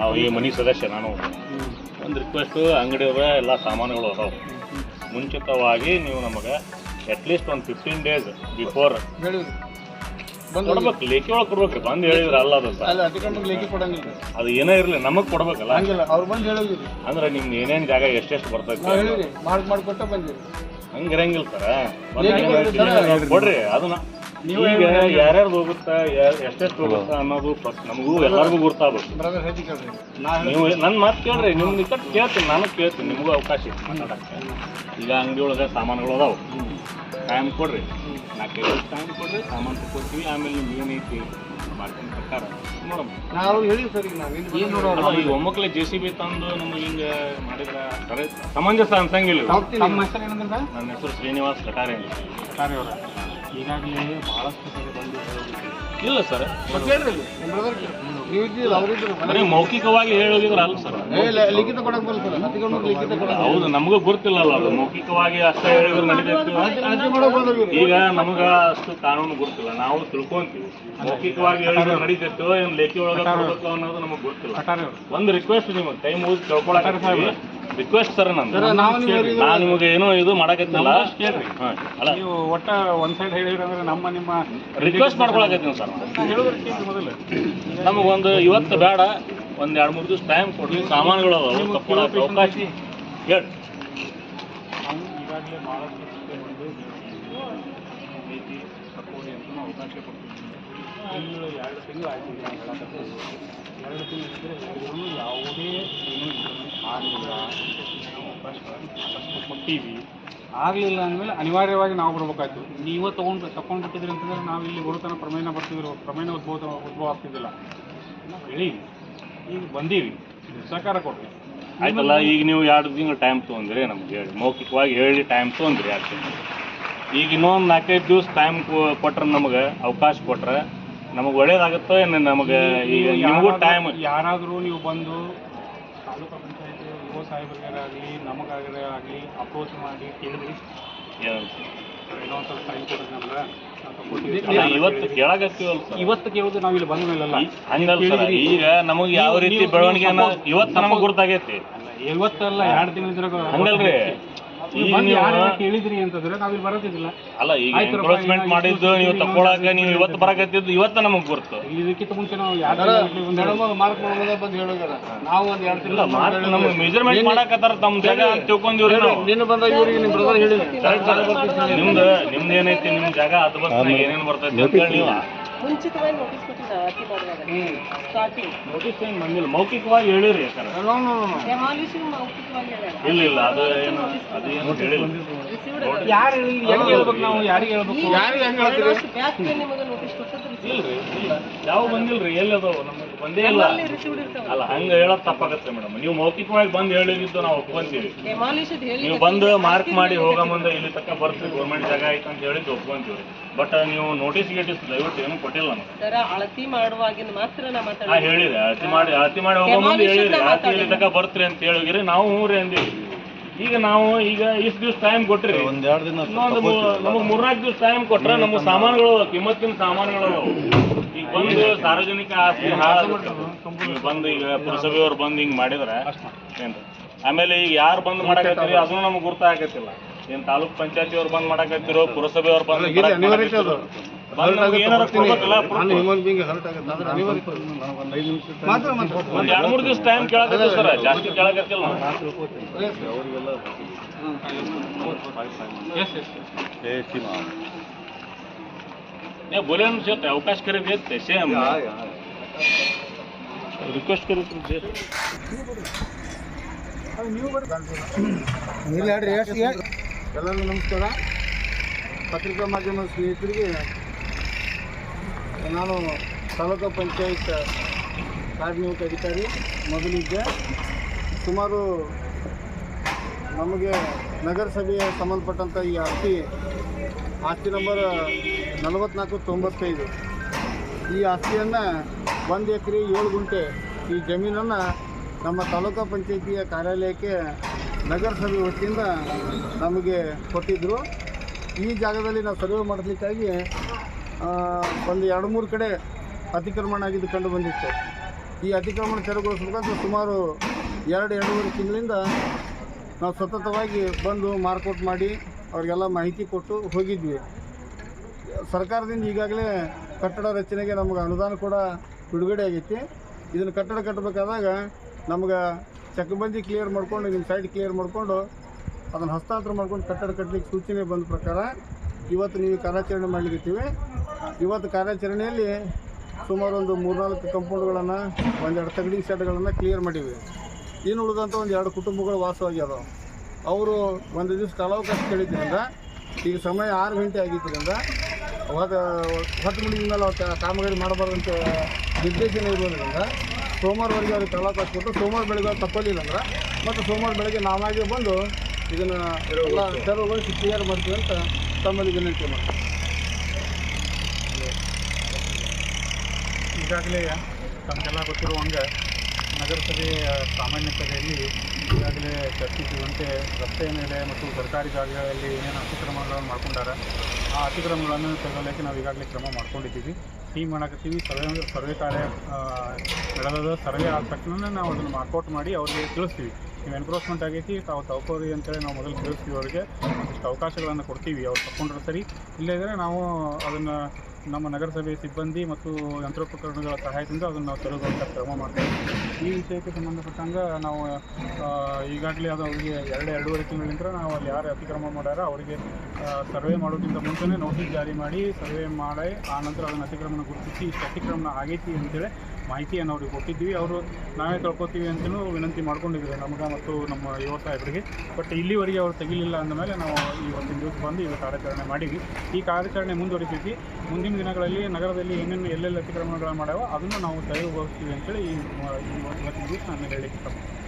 ನಾವು ಈ ಮನೆ ಸದಸ್ಯ, ನಾನು ಒಂದು ರಿಕ್ವೆಸ್ಟು ಅಂಗಡಿಯವರ ಎಲ್ಲ ಸಾಮಾನುಗಳು ಅದಾವೆ. ಮುಂಚಿತವಾಗಿ ನೀವು ನಮಗೆ ಅಟ್ಲೀಸ್ಟ್ ಒಂದು ಫಿಫ್ಟೀನ್ ಡೇಸ್ ಬಿಫೋರ್ ಕೊಡ್ಬೇಕು ಲೇಖಿ ಒಳಗೆ ಕೊಡ್ಬೇಕು ಬಂದು ಹೇಳಿದ್ರೆ ಅಲ್ಲ ಅದು ಸರ್ ಅಲ್ಲ ಲೇಖಿ ಕೊಡಂಗಿಲ್ಲ ಅದು ಏನೇ ಇರಲಿ ನಮಗೆ ಕೊಡ್ಬೇಕಲ್ಲ. ಹಂಗಿಲ್ಲ ಅವ್ರು ಬಂದು ಹೇಳಿದ್ರಿ. ಅಂದ್ರೆ ನಿಮ್ಗೆ ಏನೇನು ಜಾಗ ಎಷ್ಟೆಷ್ಟು ಬರ್ತೈತೆ? ನಾವು ಹೇಳಿರಿ ಮಾರ್ಕ್ ಮಾಡಿಕೊಟ್ಟ ಬಂದಿರಿ. ಹಂಗೆ ಇರಂಗಿಲ್ಲ ಸರ್. ಕೊಡ್ರಿ ಅದನ್ನ. ಈಗ ಯಾರ್ಯಾರ್ದು ಹೋಗುತ್ತಾ ಎಷ್ಟೆಷ್ಟು ಹೋಗುತ್ತಾ ಅನ್ನೋದು ಫಸ್ಟ್ ನಮಗೂ ಎಲ್ಲರಿಗೂ ಗುರ್ತಾಗಬೇಕು. ಬ್ರದರ್ ಹೇಳಿ ಕೇಳ್ರಿ. ನಾ ನೀವು ನನ್ನ ಮಾತು ಕೇಳ್ರಿ ನಿಮ್ಮ ನಿಕಟ್ ಕೇಳ್ತೀನಿ ನಾನು ಕೇಳ್ತೀನಿ ನಿಮಗೂ ಅವಕಾಶ ಇಲ್ಲ ಮಾತಾಡಕ್ಕೆ. ಈಗ ಅಂಗಡಿ ಒಳಗೆ ಸಾಮಾನುಗಳು ಅದಾವು. ಟೈಮ್ ಕೊಡ್ರಿ. ನಾಲ್ಕೈದು ಟೈಮ್ ಕೊಡ್ರಿ ಸಾಮಾನು ಕೊಡ್ತೀವಿ ಆಮೇಲೆ ನಿಮ್ಗೆ ಏನೈತಿ ಮಾಡ್ಕೊಂಡು ಪ್ರಕಾರ ನೋಡಮ್ಮ ನಾವು ಹೇಳಿ ಸರ್ ಈಗ ನಾವು ಏನು ನೋಡೋರು ಅಲ್ಲ, ಈಗ ಒಮ್ಮಕ್ಲೆ ಜೆ ಸಿ ಬಿ ತಂದು ನಮ್ಗೆ ಹಿಂಗೆ ಮಾಡಿದ್ರೆ ಸರಿ ಸಮಂಜಸ ಅನ್ಸಂಗಿಲ್ಲ. ನಮ್ಮ ಹೆಸರು ಏನಂದ್ರೆ ನನ್ನ ಹೆಸರು ಶ್ರೀನಿವಾಸ್ ಕಟಾರೆ ಕಟಾರೆ ಕಾರ್ಯವರ ಈಗಾಗಲೇ ಬಹಳಷ್ಟು ಕಡೆ ಬಂದು ಇಲ್ಲ ಸರ್. ಕೇಳ್ರಿ ನಿಮ್ಮ ಬ್ರದರ್ ನೀವು ಮೌಖಿಕವಾಗಿ ಹೇಳೋದಿದ್ರೆ ಅಲ್ಲ ಸರ್. ಏ ಲಿಖಿತ ಕೊಡಕ್ ಬಲ್ಲ ಹೌದು ನಮಗೂ ಗೊತ್ತಿಲ್ಲಲ್ಲ ಅದು. ಮೌಖಿಕವಾಗಿ ಅಷ್ಟೇ ಹೇಳಿದ್ರು ನಡೀತೈತಿ. ಅರ್ಜಿ ಮಾಡಕ್ ಬಂದ್ರಿ ಈಗ ನಮಗ ಅಷ್ಟು ಕಾನೂನು ಗೊತ್ತಿಲ್ಲ ನಾವು ತಿಳ್ಕೊಂತೀವಿ. ಮೌಖಿಕವಾಗಿ ಹೇಳಿದ್ರೆ ನಡೀತಿತ್ತು ಏನ್ ಲೇಖಿ ಒಳಗೆ ಅನ್ನೋದು ನಮಗೆ ಗೊತ್ತಿಲ್ಲ ಒಂದು ರಿಕ್ವೆಸ್ಟ್ ನಿಮಗೆ ಟೈಮ್ ಹೋಗಿ ಕೇಳ್ಕೊಳಕ್ಕೆ ರಿಕ್ವೆಸ್ಟ್ ಸರ್ ನಂದು ನಾವು ನಿಮ್ಗೆ ಏನೋ ಇದು ಮಾಡಕತ್ತಿಲ್ಲ. ಅಲ್ಲ. ನೀವು ಒಟ್ಟ ಒಂದ್ ಸೈಡ್ ಹೇಳಿದ್ರೆ ನಮ್ಮ ನಿಮ್ಮ ರಿಕ್ವೆಸ್ಟ್ ಮಾಡ್ಕೊಳಕತ್ತೀನಿ ಸರ್. ಮೊದಲು. ನಮಗೊಂದು ಇವತ್ತು ಬೇಡ. ಒಂದ್ ಎರಡು ಮೂರು ದಿವಸ ಟೈಮ್ ಕೊಡಿ ಸಾಮಾನುಗಳು ಅದಾವು. ಅವಕಾಶ ಹೇಳಿ ಈಗಾಗಲೇ ಬಹಳಷ್ಟು ಜೊತೆ ಬಂದು ಭೇಟಿ ತಕ್ಕೊಳ್ಳಿ ಅಂತ ನಾವು ಅವಕಾಶ ಕೊಡ್ತೀವಿ ತಿಂಗಳು ಎರಡು ತಿಂಗಳು ಆಯ್ತು ಎರಡು ತಿಂಗಳು ಇದ್ದರೆ ಯಾವುದೇ ಏನೂ ಆಗಲಿಲ್ಲ ಕೊಟ್ಟಿವಿ ಆಗಲಿಲ್ಲ ಅಂದಮೇಲೆ ಅನಿವಾರ್ಯವಾಗಿ ನಾವು ಬರಬೇಕಾಯ್ತು. ನೀವು ತೊಗೊಂಡು ತಗೊಂಡು ಬಿಟ್ಟಿದ್ರಿ ಅಂತಂದ್ರೆ ನಾವು ಇಲ್ಲಿ ಬರುತ್ತಾನ ಪ್ರಮೇಯನ ಬರ್ತಿದ್ರು ಪ್ರಮೇಯನ ಉದ್ಭವ ಉದ್ಭವ ಆಗ್ತಿದ್ದಿಲ್ಲ. ಹೇಳಿ. ಈಗ ಬಂದೀವಿ. ಸಹಕಾರ ಕೊಡ್ರಿ ಆಯ್ತಲ್ಲ ಈಗ ನೀವು ಎರಡು ತಿಂಗಳು ಟೈಮ್ ತೊಗೊಂಡ್ರಿ ನಮ್ಗೆ ಹೇಳಿ. ಮೌಖಿಕವಾಗಿ ಹೇಳಿ ಟೈಮ್ ತೊಗೊಂಡ್ರಿ ಎರಡು ತಿಂಗಳು ಈಗ ಇನ್ನೊಂದು ನಾಲ್ಕೈದು ದಿವಸ ಟೈಮ್ ಕೊಟ್ರೆ ನಮಗೆ ಅವಕಾಶ ಕೊಟ್ರೆ ನಮಗೆ ಒಳ್ಳೇದಾಗುತ್ತೋ ಏನು ನಮಗೆ? ಈಗ ನಿಮಗೂ ಟೈಮ್ ಯಾರಾದರೂ ನೀವು ಬಂದು ತಾಲೂಕು ಯುವ ಸಾಹೇಬರಿಗಾಗಲಿ ನಮಗಾಗಲಿ ಆಗಲಿ ಅಪ್ರೋಚ್ ಮಾಡಿ ಕೇಳಿದ್ರಿ ಇನ್ನೊಂದು ಸ್ವಲ್ಪ ಟೈಮ್ ಕೊಡ್ರಿ ನಮ್ಗೆ. ನಾವು ಇವತ್ತು ಕೇಳಾಗತ್ತೀವಲ್ಲ ಇವತ್ತು ಕೇಳೋದು ನಾವು ಇಲ್ಲಿ ಬಂದ ಮೇಲಲ್ಲ. ಹಂಗಲ್ಲ ಸರ್. ಈಗ ನಮಗೆ ಯಾವ ರೀತಿ ಬೆಳವಣಿಗೆ ಇವತ್ತು ನಮಗೆ ಗುರ್ತಾಗೈತಿ. ಇವತ್ತಲ್ಲ ಎರಡು ತಿಂಗಳಿದ್ರಾಗ ಹಂಗಲ್ರಿ? ಕೇಳಿದ್ರಿ ಅಂತಂದ್ರೆ ನಾವು ಇಲ್ಲಿ ಬರೋದಿಲ್ಲ. ಅಲ್ಲ ಈಗ ಎನ್ಕ್ರೋಚ್ಮೆಂಟ್ ಮಾಡಿದ್ದು ನೀವು ತಗೊಳಕ ನೀವು ಇವತ್ತು ಬರಕತ್ತಿದ್ದು ಇವತ್ತು ನಮಗೆ ಗುರ್ತು. ಇದಕ್ಕಿಂತ ಮುಂಚೆ ನಾವು ಯಾರು ಮಾರ್ಕ್ ಮಾಡೋದ ಬಂದು ಹೇಳೋಗಾರ ನಾವು ಒಂದು ಎರಡು ಮಾರ್ಕ್ ನಮಗೆ ಮೆಜರ್ಮೆಂಟ್ ಮಾಡಕತ್ತಾರ ತಮ್ಮ ಜಾಗ ಅಂತ ತಿಳ್ಕೊಂಡಿವ್ರಿ ನಾವು. ನಿನ್ನ ಬಂದ ಇವರಿಗೆ ನಿಮ್ಮ ಬ್ರದರ್ ನಿಮ್ದು ನಿಮ್ದು ಏನೈತಿ ನಿಮ್ ಜಾಗ ಅದು ಬರ್ತದೆ ಏನೇನು ಬರ್ತೈತಿ ಅಂತ ಹೇಳಿ ಮುಂಚಿತವಾಗಿ ನೋಟಿಸ್ ಕೊಟ್ಟಿಲ್ಲ ಅತಿ ಮಾಡುವಾಗ ಸ್ಟಾರ್ಟಿಂಗ್ ನೋಟಿಸ್ ಏನು ಬಂದಿಲ್ಲ. ಮೌಖಿಕವಾಗಿ ಹೇಳಿರಿ ಯಾಕಂದ್ರೆ ಡೆಮಾಲಿಷನ್ ಮೌಖಿಕವಾಗಿ ಹೇಳ್ಯಾರ ಇಲ್ಲ ಇಲ್ಲ. ಅದು ಏನು ಅದು ಏನು ಹೇಳಿಲ್ಲ. ಯಾರು ಯಾರು ಹೆಂಗೆ ಹೇಳ್ಬೇಕು ನಾವು? ಯಾರಿಗೆ ಹೇಳ್ಬೇಕು? ಯಾರಿಗೆ ಹೆಂಗೆ ಹೇಳ್ತೀವಿ ಬ್ಯಾಕ್ ನಿಮಗೆ ನೋಟಿಸ್ ಕೊಟ್ಟದ್ದು ಇಲ್ರಿ ಇಲ್ಲ. ಯಾವ ಬಂದಿಲ್ರಿ? ಎಲ್ಲಿ ಅದಾವ? ನಮಗೆ ಬಂದೇ ಇಲ್ಲ. ಅಲ್ಲ ಹಂಗ ಹೇಳೋದ್ ತಪ್ಪಾಗತ್ತೆ ಮೇಡಮ್. ನೀವು ಮೌಖಿಕವಾಗಿ ಬಂದು ಹೇಳಿದ್ದು ನಾವು ಒಪ್ಕೊಂತೀವಿ. ನೀವು ಬಂದು ಮಾರ್ಕ್ ಮಾಡಿ ಹೋಗೋ ಮುಂದೆ ಇಲ್ಲಿ ತಕ್ಕ ಬರ್ತೀವಿ ಗೌರ್ಮೆಂಟ್ ಜಾಗ ಆಯ್ತು ಅಂತ ಹೇಳಿದ್ದು ಒಪ್ಕೊಂತೀವಿ. ಬಟ್ ನೀವು ನೋಟಿಸ್ ಗೀಟಿಸ್ ದಯವಿಟ್ಟು ಏನು ಕೊಟ್ಟಿಲ್ಲ ನಮಗೆ. ಅಳತಿ ಮಾಡುವಾಗಿನ ಮಾತ್ರ ಹೇಳಿದೆ. ಅಳತಿ ಮಾಡಿ ಅಳತಿ ಮಾಡಿ ಹೋಗೋ ಮುಂದೆ ಹೇಳಿದ್ರಿ. ಅಳತಿ ಇಲ್ಲಿ ತನಕ ಬರ್ತೀರಿ ಅಂತ ಹೇಳಿದ್ರಿ ನಾವು ಹ್ಞೂ ರೀ ಅಂದಿವಿ ಈಗ ನಾವು ಈಗ ಇಷ್ಟು ದಿವ್ಸ ಟೈಮ್ ಕೊಟ್ರಿ. ಒಂದೆರಡು ದಿನ ನಮಗೆ ಮೂರ್ನಾಲ್ಕು ದಿವಸ ಟೈಮ್ ಕೊಟ್ರೆ ನಮ್ಮ ಸಾಮಾನುಗಳು ಕಿಮ್ಮತ್ತಿನ ಸಾಮಾನುಗಳು. ಈಗ ಬಂದು ಸಾರ್ವಜನಿಕ ಆಸ್ತಿ ಬಂದು ಈಗ ಪುರಸಭೆಯವ್ರು ಬಂದು ಹಿಂಗ್ ಮಾಡಿದ್ರೆ ಏನ್ರಿ ಆಮೇಲೆ ಈಗ ಯಾರು ಬಂದ್ ಮಾಡಕತ್ತೀರಿ? ಅದನ್ನು ನಮ್ಗೆ ಗುರ್ತಾಗತ್ತಿಲ್ಲ ಏನ್ ತಾಲೂಕ್ ಪಂಚಾಯತಿ ಅವ್ರು ಬಂದ್ ಮಾಡಕತ್ತಿರೋ. ಬಂದ್ ನಮ್ಗೆ ಏನಾರ ಕೊಡ್ಬೇಕಲ್ಲ proof. ಹ್ಯೂಮನ್ ಬೀಂಗ್ ಹರ್ಟ್ ಆಗುತ್ತೆ ಅಂದ್ರೆ ಅನಿವಾರ್ಯ ಒಂದು ಐದು ನಿಮಿಷ ಮಾತ್ರ ಮಾತ್ರ ಒಂದ್ ಎರಡ್ ಮೂರ್ ದಿವಸ ಟೈಮ್ ಕೇಳಕತ್ತೀವಿ ಸರ್ ಜಾಸ್ತಿ ಕೇಳಕತ್ತಿಲ್ಲ ನಾವು ಅವರಿಗೆಲ್ಲ ಎಸ್ ಎಸ್ ಟೇಸ್ಟಿ ಮಾಡಿ नहीं बोले ना जो अवकाश करे देते तैसे हम रिक्वेस्ट करे तो दे ಇಲ್ಲ ಹೇಳ್ರಿ ಎಷ್ಟು ಎಲ್ಲರಿಗೂ ನಮಸ್ಕಾರ ಪತ್ರಿಕಾ ಮಾಧ್ಯಮ ಸ್ನೇಹಿತರಿಗೆ ನಾನು ತಾಲೂಕು ಪಂಚಾಯತ್ ಕಾರ್ಮಿಕ ಅಧಿಕಾರಿ ಮೊದಲಿದ್ದೆ. ಸುಮಾರು ನಮಗೆ ನಗರಸಭೆಗೆ ಸಂಬಂಧಪಟ್ಟಂಥ ಈ ಆಸ್ತಿ ಆಸ್ತಿ ನಂಬರ್ ನಲವತ್ನಾಲ್ಕು ತೊಂಬತ್ತೈದು. ಈ ಆಸ್ತಿಯನ್ನು ಒಂದು ಎಕರೆ ಏಳು ಗುಂಟೆ ಈ ಜಮೀನನ್ನು ನಮ್ಮ ತಾಲೂಕು ಪಂಚಾಯಿತಿಯ ಕಾರ್ಯಾಲಯಕ್ಕೆ ನಗರಸಭೆ ವತಿಯಿಂದ ನಮಗೆ ಕೊಟ್ಟಿದ್ದರು ಈ ಜಾಗದಲ್ಲಿ ನಾವು ಸರ್ವೆ ಮಾಡಿಸ್ಲಿಕ್ಕಾಗಿ ಆ, ಒಂದು ಎರಡು ಮೂರು ಕಡೆ ಅತಿಕ್ರಮಣ ಆಗಿದ್ದು ಕಂಡು ಬಂದಿತ್ತು. ಈ ಅತಿಕ್ರಮಣ ತೆರವುಗೊಳಿಸಬೇಕಾದ್ರೆ ಸುಮಾರು ಎರಡು, ಎರಡೂವರೆ ತಿಂಗಳಿಂದ ನಾವು ಸತತವಾಗಿ ಬಂದು ಮಾರ್ಕೌಟ್ ಮಾಡಿ ಅವರಿಗೆಲ್ಲ ಮಾಹಿತಿ ಕೊಟ್ಟು ಹೋಗಿದ್ವಿ. ಸರ್ಕಾರದಿಂದ ಈಗಾಗಲೇ ಕಟ್ಟಡ ರಚನೆಗೆ ನಮಗೆ ಅನುದಾನ ಕೂಡ ಬಿಡುಗಡೆ ಆಗೈತಿ. ಇದನ್ನು ಕಟ್ಟಡ ಕಟ್ಟಬೇಕಾದಾಗ ನಮ್ಗೆ ಚಕಬಂದಿ ಕ್ಲಿಯರ್ ಮಾಡ್ಕೊಂಡು, ನಿಮ್ಮ ಸೈಡ್ ಕ್ಲಿಯರ್ ಮಾಡಿಕೊಂಡು ಅದನ್ನು ಹಸ್ತಾಂತರ ಮಾಡ್ಕೊಂಡು ಕಟ್ಟಡ ಕಟ್ಟಲಿಕ್ಕೆ ಸೂಚನೆ ಬಂದ ಪ್ರಕಾರ ಇವತ್ತು ನೀವು ಕಾರ್ಯಾಚರಣೆ ಮಾಡಲಿಕ್ಕಿದ್ದೀವಿ ಇವತ್ತು ಕಾರ್ಯಾಚರಣೆಯಲ್ಲಿ ಸುಮಾರು ಒಂದು ಮೂರ್ನಾಲ್ಕು ಕಂಪೌಂಡ್ಗಳನ್ನು ಒಂದೆರಡು ತಗಡಿ ಶೆಡ್ಗಳನ್ನು ಕ್ಲಿಯರ್ ಮಾಡೀವಿ ಇನ್ನು ಉಳಿದಂಥ ಒಂದು ಎರಡು ಕುಟುಂಬಗಳು ವಾಸವಾಗ್ಯದ ಅವರು ಒಂದು ದಿವಸ ಕಾಲಾವಕಾಶ ಕೇಳಿದ್ದರಿಂದ, ಈಗ ಸಮಯ ಆರು ಗಂಟೆ ಆಗಿದ್ದರಿಂದ ಅವಾಗ ಹತ್ತು ಮುಗಿದ ಮೇಲೆ ಕಾಮಗಾರಿ ಮಾಡಬಾರ್ದಂತ ನಿರ್ದೇಶನ ಇರೋದ್ರಿಂದ ಸೋಮವಾರವರೆಗೆ ಅವ್ರಿಗೆ ಕಾಲಾವಕಾಶ ಕೊಟ್ಟು, ಸೋಮವಾರ ಬೆಳಗ್ಗೆ ಅವ್ರು ತಪ್ಪಲಿಲ್ಲ ಅಂದ್ರೆ, ಮತ್ತು ಸೋಮವಾರ ಬೆಳಗ್ಗೆ ನಾವಾಗೇ ಬಂದು ಇದನ್ನು ಎಲ್ಲ ತೆರವುಗೊಳಿಸಿ ಕ್ಲಿಯರ್ ಮಾಡ್ತೀವಿ ಅಂತ ತಮ್ಮಲ್ಲಿ ವಿನಂತಿ ಮಾಡ್ತೀವಿ ಈಗಾಗಲೇ ತಮಗೆಲ್ಲ ಗೊತ್ತಿರುವಂಗೆ ನಗರಸಭೆ ಸಾಮಾನ್ಯ ಸಭೆಯಲ್ಲಿ ಈಗಾಗಲೇ ಚರ್ಚಿಸುವಂತೆ ರಸ್ತೆ ಮೇಲೆ ಮತ್ತು ಸರ್ಕಾರಿ ಜಾಗಗಳಲ್ಲಿ ಏನೇನು ಅತಿಕ್ರಮಗಳನ್ನು ಮಾಡ್ಕೊಂಡಾರ, ಆ ಅತಿಕ್ರಮಗಳನ್ನು ತೆಗೆದಲಿಕ್ಕೆ ನಾವು ಈಗಾಗಲೇ ಕ್ರಮ ಮಾಡ್ಕೊಂಡಿದ್ದೀವಿ. ಟೀಮ್ ಮಾಡಕತ್ತೀವಿ ಸರ್ವೆ ಸರ್ವೆ ಕಾರ್ಯ ನಡೆದ ಸರ್ವೆ ಆದ ತಕ್ಷಣ ನಾವು ಅದನ್ನು ಮಾರ್ಕೌಟ್ ಮಾಡಿ ಅವ್ರಿಗೆ ತಿಳಿಸ್ತೀವಿ. ನೀವು ಎನ್ಕ್ರೋಚ್ಮೆಂಟ್ ಆಗೈತಿ, ತಾವು ತಗೋರಿ ಅಂತೇಳಿ ನಾವು ಮೊದಲು ತಿಳಿಸ್ತೀವಿ ಅವರಿಗೆ. ಒಂದಿಷ್ಟು ಅವಕಾಶಗಳನ್ನು ಕೊಡ್ತೀವಿ, ಅವ್ರು ತಗೊಂಡ್ರೆ ಸರಿ. ಇಲ್ಲದಿದ್ದರೆ ನಾವು ಅದನ್ನು ನಮ್ಮ ನಗರಸಭೆ ಸಿಬ್ಬಂದಿ ಮತ್ತು ಯಂತ್ರೋಪಕರಣಗಳ ಸಹಾಯದಿಂದ ಅದನ್ನು ನಾವು ತೆರವುಗೊಳಿಸ ಕ್ರಮ ಮಾಡ್ತೇವೆ. ಈ ವಿಷಯಕ್ಕೆ ಸಂಬಂಧಪಟ್ಟಂಗೆ ನಾವು ಈಗಾಗಲೇ ಅದು ಅವರಿಗೆ ಎರಡು, ಎರಡೂವರೆ ತಿಂಗಳಿಂದ ನಾವು ಅಲ್ಲಿ ಯಾರು ಅತಿಕ್ರಮ ಮಾಡ್ಯಾರ ಅವರಿಗೆ ಸರ್ವೆ ಮಾಡೋಕ್ಕಿಂತ ಮುಂಚೆನೇ ನೋಟಿಸ್ ಜಾರಿ ಮಾಡಿ, ಸರ್ವೆ ಮಾಡಿ ಆನಂತರ ನಂತರ ಅದನ್ನು ಅತಿಕ್ರಮಣ ಗುರುತಿಸಿ ಇಷ್ಟು ಅತಿಕ್ರಮಣ ಆಗೈತಿ ಅಂತೇಳಿ ಮಾಹಿತಿಯನ್ನು ಅವ್ರಿಗೆ ಕೊಟ್ಟಿದ್ದೀವಿ. ಅವರು ನಾವೇ ಕಳ್ಕೊತೀವಿ ಅಂತಲೂ ವಿನಂತಿ ಮಾಡ್ಕೊಂಡಿದ್ರು ನಮ್ಗೆ ಮತ್ತು ನಮ್ಮ ಯುವ ಸಾಹೇಬರಿಗೆ. ಬಟ್ ಇಲ್ಲಿವರೆಗೆ ಅವರು ತೆಗಿಲಿಲ್ಲ ಅಂದಮೇಲೆ ನಾವು ಇವತ್ತಿನ ದಿವಸ ಬಂದು ಈ ಕಾರ್ಯಾಚರಣೆ ಮಾಡಿದ್ವಿ. ಈ ಕಾರ್ಯಾಚರಣೆ ಮುಂದುವರಿಸಿದ್ವಿ ಮುಂದಿನ ದಿನಗಳಲ್ಲಿ ನಗರದಲ್ಲಿ ಏನೇನು ಎಲ್ಲೆಲ್ಲಿ ಅತಿಕ್ರಮಣಗಳು ಮಾಡ್ಯಾವೋ ಅದನ್ನು ನಾವು ತೆರವುಗೊಳಿಸ್ತೀವಿ ಅಂತೇಳಿ ಈ ಇವತ್ತಿನ ದಿವಸ ನಾನು ಹೇಳಲಿಕ್ಕೆ